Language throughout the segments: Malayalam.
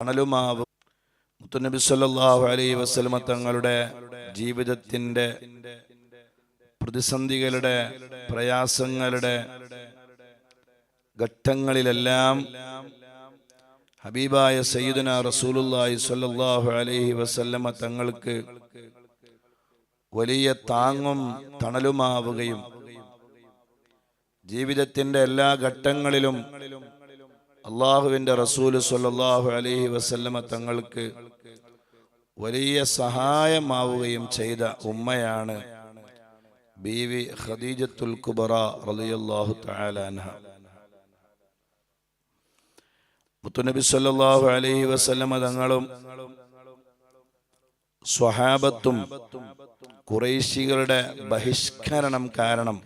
തണലുമാവ് മുത്തുനബി സല്ലല്ലാഹു അലൈഹി വസല്ലമ തങ്ങളുടെ ജീവിതത്തിന്റെ പ്രതിസന്ധികളുടെ പ്രയാസങ്ങളുടെ ഘട്ടങ്ങളിലെല്ലാം ഹബീബായ സയ്യിദന റസൂലുല്ലാഹി സ്വല്ലല്ലാഹു അലൈഹി വസല്ലമ തങ്ങൾക്ക് വലിയ താങ്ങും തണലുമാവുകയും ജീവിതത്തിന്റെ എല്ലാ ഘട്ടങ്ങളിലും അള്ളാഹുവിന്റെ റസൂൽ സ്വല്ലല്ലാഹു അലൈഹി വസല്ലമ തങ്ങൾക്ക് വലിയ സഹായമാവുകയും ചെയ്ത ഉമ്മയാണ് ബീവി ഖദീജത്തുൽ കുബറ റളിയല്ലാഹു തആല അൻഹ. മുത്തുനബി സല്ലല്ലാഹു അലൈഹി വസല്ലമ തങ്ങളും സ്വഹാബത്തും കുറേശികളുടെ ബഹിഷ്കരണം കാരണം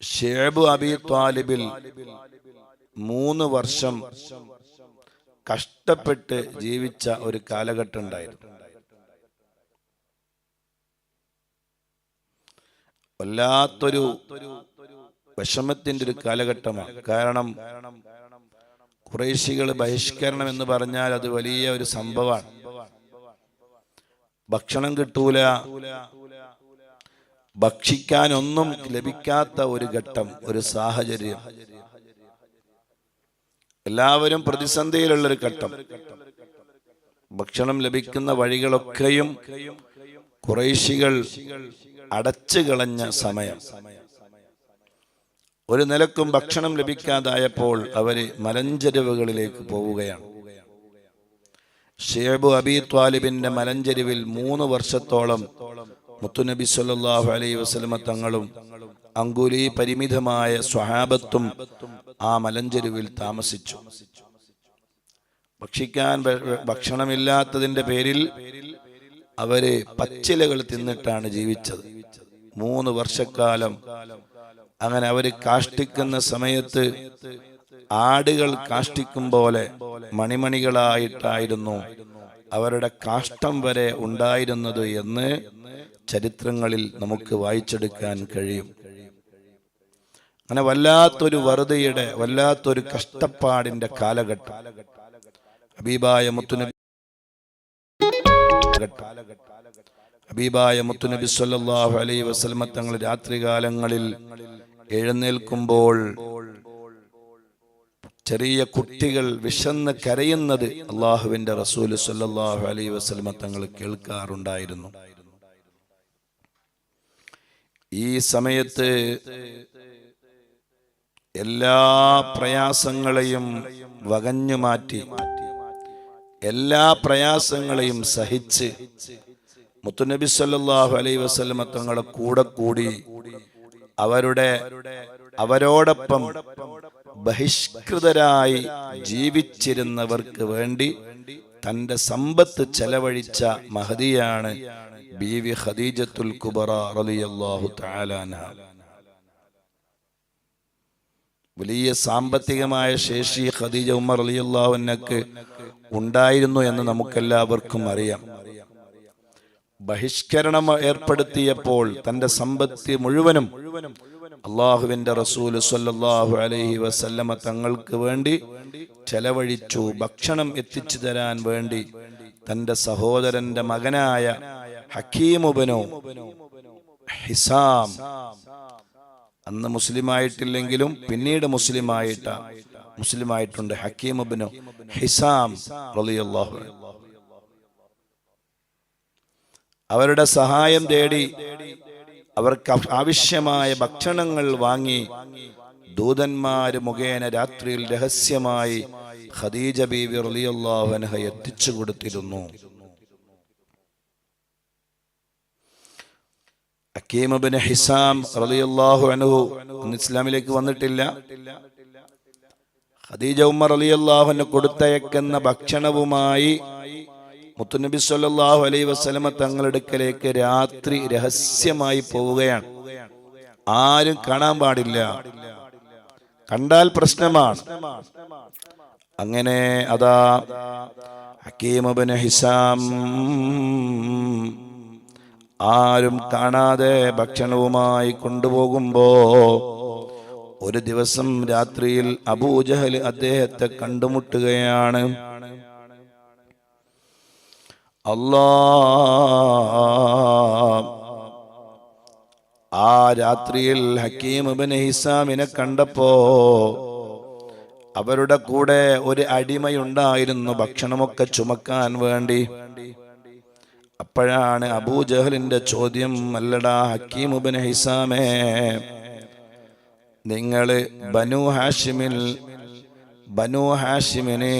ഷേബ് അബി ത്വാലിബിൽ മൂന്ന് വർഷം കഷ്ടപ്പെട്ട് ജീവിച്ച ഒരു കാലഘട്ടം ഉണ്ടായിരുന്നു. വല്ലാത്തൊരു വിഷമത്തിന്റെ ഒരു കാലഘട്ടമാണ്. കാരണം കുറേശികൾ ബഹിഷ്കരണം എന്ന് പറഞ്ഞാൽ അത് വലിയ ഒരു സംഭവമാണ്. ഭക്ഷണം കിട്ടൂല ഭക്ഷിക്കാനൊന്നും ലഭിക്കാത്ത ഒരു ഘട്ടം ഒരു സാഹചര്യം. എല്ലാവരും പ്രതിസന്ധിയിലുള്ളൊരു ഘട്ടം. ഭക്ഷണം ലഭിക്കുന്ന വഴികളൊക്കെയും കുറേശികൾ അടച്ചു കളഞ്ഞ സമയം. ഒരു നിലക്കും ഭക്ഷണം ലഭിക്കാതായപ്പോൾ അവർ മലഞ്ചെരുവുകളിലേക്ക് പോവുകയാണ്. ഷേബു അബി ത്വാലിബിന്റെ മലഞ്ചെരുവിൽ മൂന്ന് വർഷത്തോളം മുത്തുനബി സല്ലല്ലാഹു അലൈ വസ്ലമ തങ്ങളും അങ്കുലി പരിമിതമായ സ്വഹാബത്തും ആ മലഞ്ചെരുവിൽ താമസിച്ചു. ഭക്ഷിക്കാൻ ഭക്ഷണമില്ലാത്തതിന്റെ പേരിൽ അവർ പച്ചിലകൾ തിന്നിട്ടാണ് ജീവിച്ചത്. മൂന്ന് വർഷക്കാലം അങ്ങനെ അവർ കാഷ്ടിക്കുന്ന സമയത്ത് ആടുകൾ കാഷ്ടിക്കും പോലെ മണിമണികളായിട്ടായിരുന്നു അവരുടെ കാഷ്ടം വരെ ഉണ്ടായിരുന്നത് എന്ന് ചരിത്രങ്ങളിൽ നമുക്ക് വായിച്ചെടുക്കാൻ കഴിയും. അങ്ങനെ വല്ലാത്തൊരു വറുതയുടെ വല്ലാത്തൊരു കഷ്ടപ്പാടിന്റെ കാലഘട്ടം. അബീബായ മുത്തുനബി ഹബീബായ മുത്തുനബി സല്ലാഹു അലൈ വസ്ലമ തങ്ങൾ രാത്രികാലങ്ങളിൽ എഴുന്നേൽക്കുമ്പോൾ ചെറിയ കുട്ടികൾ വിശന്ന് കരയുന്നത് അള്ളാഹുവിന്റെ റസൂൽ സല്ലാഹു അലൈ വസ്ലമ തങ്ങൾ കേൾക്കാറുണ്ടായിരുന്നു. ഈ സമയത്ത് എല്ലാ പ്രയാസങ്ങളെയും വകഞ്ഞു മാറ്റി എല്ലാ പ്രയാസങ്ങളെയും സഹിച്ച് മുത്തുനബി സല്ലാഹു അലൈ വസല്ലമ തങ്ങളുടെ കൂടെ കൂടി അവരുടെ അവരോടൊപ്പം ബഹിഷ്കൃതരായി ജീവിച്ചിരുന്നവർക്ക് വേണ്ടി തന്റെ സമ്പത്ത് ചെലവഴിച്ച മഹദിയാണ് ബീവി ഖദീജത്തുൽ കുബറ റളിയല്ലാഹു തആല അൻഹ. വലിയ സാമ്പത്തികമായ ശേഷി ഖദീജ ഉമ്മ റളിയല്ലാഹു അൻഹക്ക് ഉണ്ടായിരുന്നു എന്ന് നമുക്കെല്ലാവർക്കും അറിയാം. ബഹിഷ്കരണം ഏർപ്പെടുത്തിയപ്പോൾ തന്റെ സമ്പത്ത് മുഴുവനും അള്ളാഹുവിന്റെ റസൂൽ സല്ലല്ലാഹു അലൈഹി വസല്ലമ തങ്ങൾക്ക് വേണ്ടി ചെലവഴിച്ചു ഭക്ഷണം എത്തിച്ചു തരാൻ വേണ്ടി തന്റെ സഹോദരന്റെ മകനായ ഹക്കീമുബനോ ഹിസാം. അന്ന് മുസ്ലിമായിട്ടില്ലെങ്കിലും പിന്നീട് മുസ്ലിമായിട്ട മുസ്ലിമായിട്ടുണ്ട് ഹക്കീമുബനോ ഹിസാം അവരുടെ സഹായം തേടി അവർക്ക് ആവശ്യമായ ഭക്ഷണങ്ങൾ വാങ്ങി ദൂതന്മാര് മുഖേന രാത്രിയിൽ രഹസ്യമായി ഖദീജ ബീവി റളിയല്ലാഹു അൻഹ എത്തിച്ചു കൊടുത്തിരുന്നു. അക്കീം ഇബ്നു ഹിസാം റളിയല്ലാഹു അനുഹു അന്ന് ഇസ്ലാമിലേക്ക് വന്നിട്ടില്ല. ഖദീജ ഉമ്മർ റളിയല്ലാഹു അൻഹു കൊടുത്തയക്കുന്ന ഭക്ഷണവുമായി മുത്തുനബി സല്ലല്ലാഹു അലൈ വസ്ലമ തങ്ങളെടുക്കലേക്ക് രാത്രി രഹസ്യമായി പോവുകയാണ്. ആരും കാണാൻ പാടില്ല. കണ്ടാൽ പ്രശ്നമാണ്. അങ്ങനെ അതാ ഹക്കീമബിന് ഹിസാം ആരും കാണാതെ ഭക്ഷണവുമായി കൊണ്ടുപോകുമ്പോ ഒരു ദിവസം രാത്രിയിൽ അബൂജഹൽ അദ്ദേഹത്തെ കണ്ടുമുട്ടുകയാണ്. അല്ലാ ആ രാത്രിയിൽ ഹക്കീം ഇബ്നു ഹിസാമിനെ കണ്ടപ്പോ അവരുടെ കൂടെ ഒരു അടിമയുണ്ടായിരുന്നു ഭക്ഷണമൊക്കെ ചുമക്കാൻ വേണ്ടി. അപ്പോഴാണ് അബൂജഹലിന്റെ ചോദ്യം അല്ലടാ ഹക്കീം ഇബ്നു ഹിസാമേ നിങ്ങൾ ബനു ഹാഷിമിൽ ബനു ഹാഷിമിന്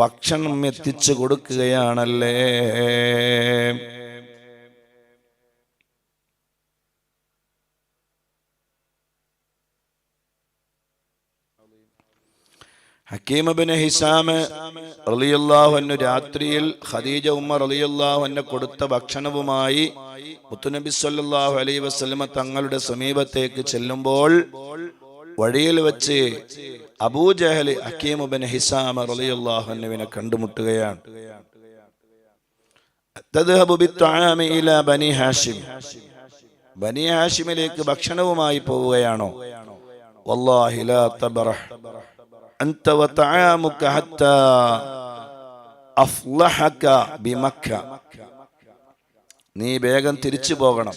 ഭക്ഷണം എത്തിച്ചു കൊടുക്കുകയാണല്ലേ? ഹക്കീമബിന് ഹിസാമ് റളിയല്ലാഹു രാത്രിയിൽ ഖദീജ ഉമ്മ റളിയല്ലാഹു അൻഹ കൊടുത്ത ഭക്ഷണവുമായി മുത്തുനബി സ്വല്ലല്ലാഹു അലൈഹി വസല്ലമ തങ്ങളുടെ സമീപത്തേക്ക് ചെല്ലുമ്പോൾ വഴിയിൽ വെച്ച് അബൂജഹൽ ഹക്കീമുബിൻ ഹിസാമ റളിയല്ലാഹു അന്നുവിനെ കണ്ടുമുട്ടുകയാണ്. ബനി ഹാഷിം. ബനി ഹാഷിമിലേക്ക് ഭക്ഷണവുമായി പോവുകയാണോ? വല്ലാഹി ലാ തബ്റഹ്. അന്ത വതആമുക ഹത്താ അഫ്ലഹക ബിമക്ക നീ വേഗം തിരിച്ചു പോകണം.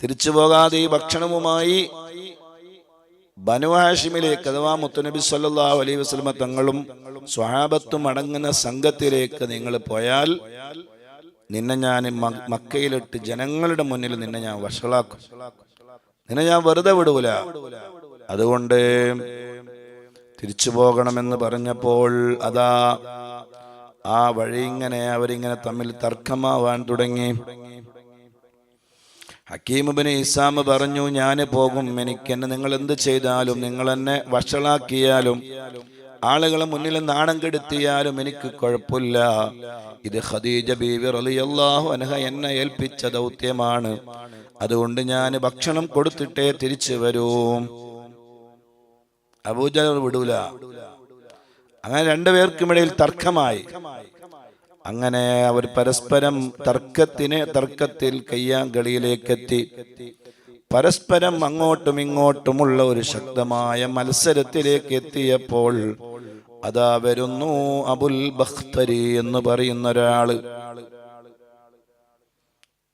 തിരിച്ചു പോകാതെ ഈ ഭക്ഷണവുമായി ബനു ഹാഷിമിലേക്ക് അഥവാ മുത്തുനബി സല്ലല്ലാഹു അലൈഹി വസല്ലമ തങ്ങളും സ്വഹാബത്തും അടങ്ങുന്ന സംഘത്തിലേക്ക് നിങ്ങൾ പോയാൽ നിന്നെ ഞാൻ മക്കയിലിട്ട് ജനങ്ങളുടെ മുന്നിൽ നിന്നെ ഞാൻ വഷളാക്കും. നിന്നെ ഞാൻ വെറുതെ വിടൂല. അതുകൊണ്ട് തിരിച്ചു പോകണമെന്ന് പറഞ്ഞപ്പോൾ അതാ ആ വഴി ഇങ്ങനെ അവരിങ്ങനെ തമ്മിൽ തർക്കമാവാൻ തുടങ്ങി. ഹക്കീമുബിന് ഇസാമ് പറഞ്ഞു ഞാൻ പോകും. എനിക്ക് എന്നെ നിങ്ങൾ എന്ത് ചെയ്താലും നിങ്ങൾ എന്നെ വഷളാക്കിയാലും ആളുകളെ മുന്നിൽ നാണം കെടുത്തിയാലും എനിക്ക് കുഴപ്പമില്ല. ഇത് ഖദീജ ബീവി റളിയല്ലാഹു അൻഹ എന്നെ ഏൽപ്പിച്ച ദൗത്യമാണ്. അതുകൊണ്ട് ഞാൻ ഭക്ഷണം കൊടുത്തിട്ടേ തിരിച്ചു വരൂ. അബൂജഹൽ വിടൂല. അങ്ങനെ രണ്ടുപേർക്കുമിടയിൽ തർക്കമായി. അങ്ങനെ അവർ പരസ്പരം തർക്കത്തിന് തർക്കത്തിൽ കയ്യാങ്കളിയിലേക്കെത്തി. പരസ്പരം അങ്ങോട്ടും ഇങ്ങോട്ടുമുള്ള ഒരു ശക്തമായ മത്സരത്തിലേക്ക് എത്തിയപ്പോൾ അതാ വരുന്നു അബുൽ ബഖ്തരി എന്ന് പറയുന്ന ഒരാൾ.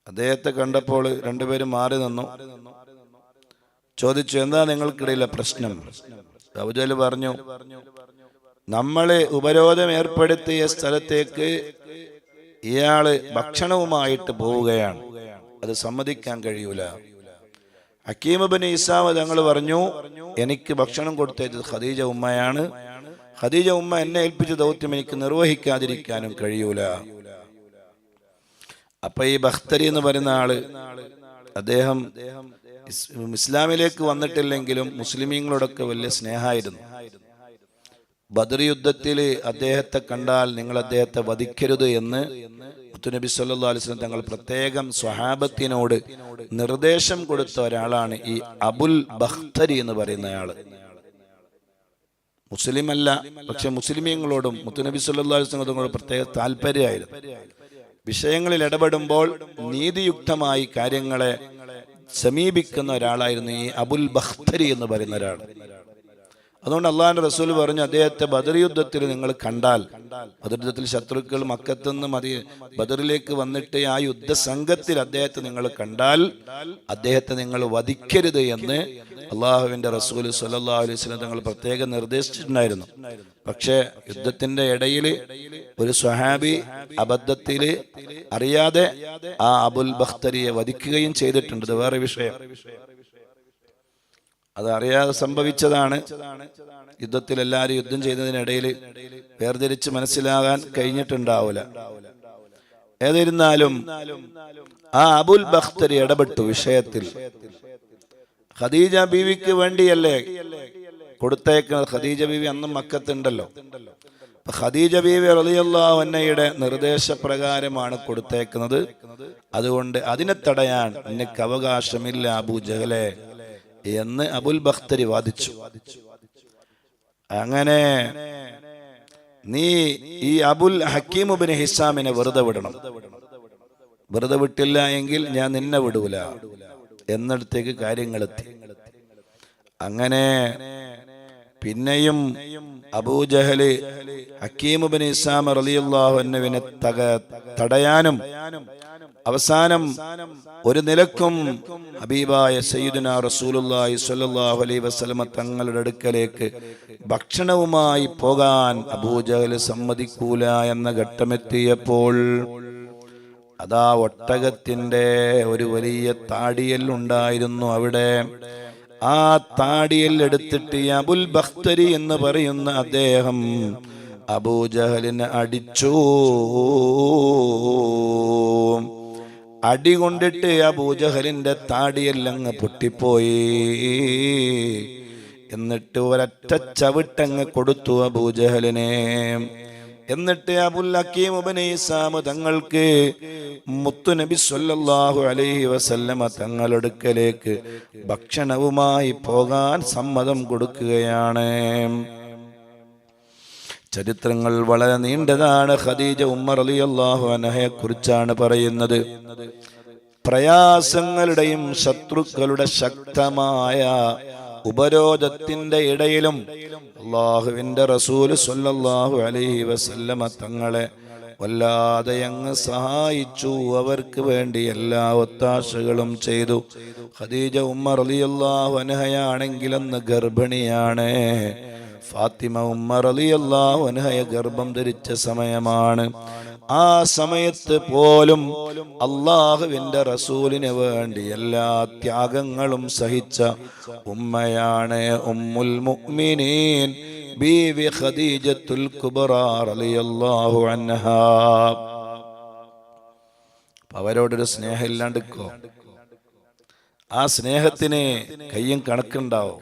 അദ്ദേഹത്തെ കണ്ടപ്പോൾ രണ്ടുപേരും മാറി നിന്നു. ചോദിച്ചു എന്താ നിങ്ങൾക്കിടയിലെ പ്രശ്നം? അബുജൽ പറഞ്ഞു നമ്മളെ ഉപരോധം ഏർപ്പെടുത്തിയ സ്ഥലത്തേക്ക് ഇയാൾ ഭക്ഷണവുമായിട്ട് പോവുകയാണ്. അത് സമ്മതിക്കാൻ കഴിയൂല. ഹക്കീമബിൻ ഇസാമ തങ്ങൾ പറഞ്ഞു എനിക്ക് ഭക്ഷണം കൊടുത്തത് ഖദീജ ഉമ്മയാണ്. ഖദീജ ഉമ്മ എന്നെ ഏൽപ്പിച്ച ദൗത്യം എനിക്ക് നിർവഹിക്കാതിരിക്കാനും കഴിയൂല. അപ്പൊ ഈ ബഖ്തരി എന്ന് പറയുന്ന ആൾ അദ്ദേഹം ഇസ്ലാമിലേക്ക് വന്നിട്ടില്ലെങ്കിലും മുസ്ലിമീങ്ങളോടൊക്കെ വലിയ സ്നേഹമായിരുന്നു. ബദർ യുദ്ധത്തിൽ അദ്ദേഹത്തെ കണ്ടാൽ നിങ്ങൾ അദ്ദേഹത്തെ വധിക്കരുത് എന്ന് മുത്തുനബി അലൈഹി വസല്ലം തങ്ങൾ പ്രത്യേകം സ്വഹാബത്തിനോട് നിർദ്ദേശം കൊടുത്ത ഒരാളാണ് ഈ അബുൽ ബഖ്തരി എന്ന് പറയുന്ന ആൾ. മുസ്ലിം അല്ല പക്ഷെ മുസ്ലിമീങ്ങളോടും മുത്തുനബി അലൈഹി വസല്ലം തങ്ങളോട് പ്രത്യേക താല്പര്യമായിരുന്നു. വിഷയങ്ങളിൽ ഇടപെടുമ്പോൾ നീതിയുക്തമായി കാര്യങ്ങളെ സമീപിക്കുന്ന ഒരാളായിരുന്നു ഈ അബുൽ ബഖ്തരി എന്ന് പറയുന്ന ഒരാൾ. അതുകൊണ്ട് അള്ളാഹിന്റെ റസൂൽ പറഞ്ഞു അദ്ദേഹത്തെ ബദർ യുദ്ധത്തിൽ നിങ്ങൾ കണ്ടാൽ ബദർ യുദ്ധത്തിൽ ശത്രുക്കൾ മക്കത്തുനിന്ന് മതി ബദറിലേക്ക് വന്നിട്ട് ആ യുദ്ധ സംഘത്തിൽ അദ്ദേഹത്തെ നിങ്ങൾ കണ്ടാൽ അദ്ദേഹത്തെ നിങ്ങൾ വധിക്കരുത് എന്ന് അള്ളാഹുവിന്റെ റസൂൽ സല്ലാ അലൈഹി തങ്ങൾ പ്രത്യേകം നിർദ്ദേശിച്ചിട്ടുണ്ടായിരുന്നു. പക്ഷേ യുദ്ധത്തിന്റെ ഇടയിൽ ഒരു സ്വഹാബി അബദ്ധത്തിൽ അറിയാതെ ആ അബുൽ ബഖ്തരിയെ വധിക്കുകയും ചെയ്തിട്ടുണ്ട്. വേറെ വിഷയം. അത് അറിയാതെ സംഭവിച്ചതാണ്. യുദ്ധത്തിൽ എല്ലാവരും യുദ്ധം ചെയ്യുന്നതിനിടയിൽ വേർതിരിച്ച് മനസ്സിലാകാൻ കഴിഞ്ഞിട്ടുണ്ടാവില്ല. ഏതിരുന്നാലും ആ അബുൽ ബഖ്തർ ഇടപെട്ടു വിഷയത്തിൽ. ഖദീജ ബീവിക്ക് വേണ്ടിയല്ലേ കൊടുത്തേക്കുന്നത്? ഖദീജ ബീവി അന്നും മക്കത്തുണ്ടല്ലോ. ഖദീജ ബീവി റളിയല്ലാഹു അൻഹയുടെ നിർദ്ദേശപ്രകാരമാണ് കൊടുത്തേക്കുന്നത്. അതുകൊണ്ട് അതിനെ തടയാൻ നിനക്ക് അവകാശമില്ല അബൂ ജഹലെ. എന്ന് അബുൽ ബഖ്തരി വാദിച്ചു. അങ്ങനെ നീ ഈ അബുൽ ഹക്കീമുബിൻ ഹിസാമിനെ വെറുതെ വിടണം. വെറുതെ വിട്ടില്ല എങ്കിൽ ഞാൻ നിന്നെ വിടൂല എന്നിടത്തേക്ക് കാര്യങ്ങളെത്തി അങ്ങനെ പിന്നെയും അബൂജഹൽ ഹക്കീമുബിൻ ഇസാം റലിയുള്ളാഹുവിനെ തക തടയാനും അവസാനം ഒരു നിലക്കും ഹബീബായ സയ്യിദുന റസൂലുള്ളാഹി സ്വല്ലല്ലാഹു അലൈഹി വസല്ലമ തങ്ങളുടെ അടുക്കലേക്ക് ഭക്ഷണവുമായി പോകാൻ അബൂജഹൽ സമ്മതിക്കൂല എന്ന ഘട്ടമെത്തിയപ്പോൾ അതാ ഒട്ടകത്തിന്റെ ഒരു വലിയ താടിയൽ ഉണ്ടായിരുന്നു അവിടെ. ആ താടിയൽ എടുത്തിട്ട് അബുൽ ബഖ്തരി എന്ന് പറയുന്ന അദ്ദേഹം അബൂജഹലിനെ അടിച്ചു. അടി കൊണ്ടിട്ട് അബൂജഹലിന്റെ താടിയെല്ലങ്ങ് പൊട്ടിപ്പോയി. എന്നിട്ട് ഒരൊറ്റ ചവിട്ടങ്ങ് കൊടുത്തു അബൂജഹലിനെ എന്നിട്ട് അബുൽ അക്കീം ഉബൻ ഇസാമ തങ്ങൾക്ക് മുത്തുനബി സല്ലല്ലാഹു അലൈഹി വസല്ലമ തങ്ങളെടുക്കലേക്ക് ഭക്ഷണവുമായി പോകാൻ സമ്മതം കൊടുക്കുകയാണ്. ചരിത്രങ്ങൾ വളരെ നീണ്ടതാണ്. ഖദീജ ഉമ്മർ അലി അള്ളാഹു അനഹയെ കുറിച്ചാണ് പറയുന്നത്. പ്രയാസങ്ങളുടെയും ശത്രുക്കളുടെ ശക്തമായ ഉപരോധത്തിന്റെ ഇടയിലും അള്ളാഹുവിന്റെ റസൂൽ സൊല്ലാഹു അലൈഹി വസല്ലമ തങ്ങളെ വല്ലാതെ അങ്ങ് സഹായിച്ചു. അവർക്ക് വേണ്ടി എല്ലാ ഒത്താശകളും ചെയ്തു. ഖദീജ ഉമ്മർ അലിയല്ലാഹു അനഹയാണെങ്കിലെന്ന് ഗർഭിണിയാണ്. ഫാത്തിമ ഉമ്മർ അലിയല്ലാഹു അനഹയ ഗർഭം ധരിച്ച സമയമാണ്. ആ സമയത്ത് പോലും അള്ളാഹുവിന്റെ റസൂലിന് വേണ്ടി എല്ലാ ത്യാഗങ്ങളും സഹിച്ച ഉമ്മയാണ് ഉമ്മുൽ മുഅ്മിനീൻ ബീവി ഖദീജത്തുൽ കുബ്ര റളിയല്ലാഹു അൻഹാ. അവരോടൊരു സ്നേഹം ഇല്ലാണ്ടിക്കോ ആ സ്നേഹത്തിന് കയ്യും കണക്കുണ്ടാവും.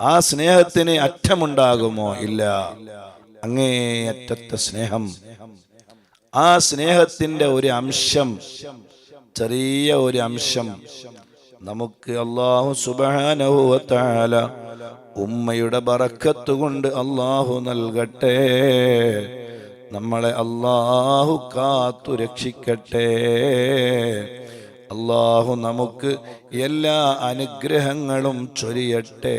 ആ സ്നേഹത്തിന് അറ്റമുണ്ടാകുമോ? ഇല്ല. അങ്ങേയറ്റത്തെ സ്നേഹം. ആ സ്നേഹത്തിന്റെ ഒരു അംശം ചെറിയ ഒരു അംശം നമുക്ക് അള്ളാഹു സുബാനഹുവത്താല ഉമ്മയുടെ ബറക്കത്ത് കൊണ്ട് അള്ളാഹു നൽകട്ടെ. നമ്മളെ അള്ളാഹു കാത്തു രക്ഷിക്കട്ടെ അള്ളാഹു നമുക്ക് എല്ലാ അനുഗ്രഹങ്ങളും ചൊരിയട്ടെ.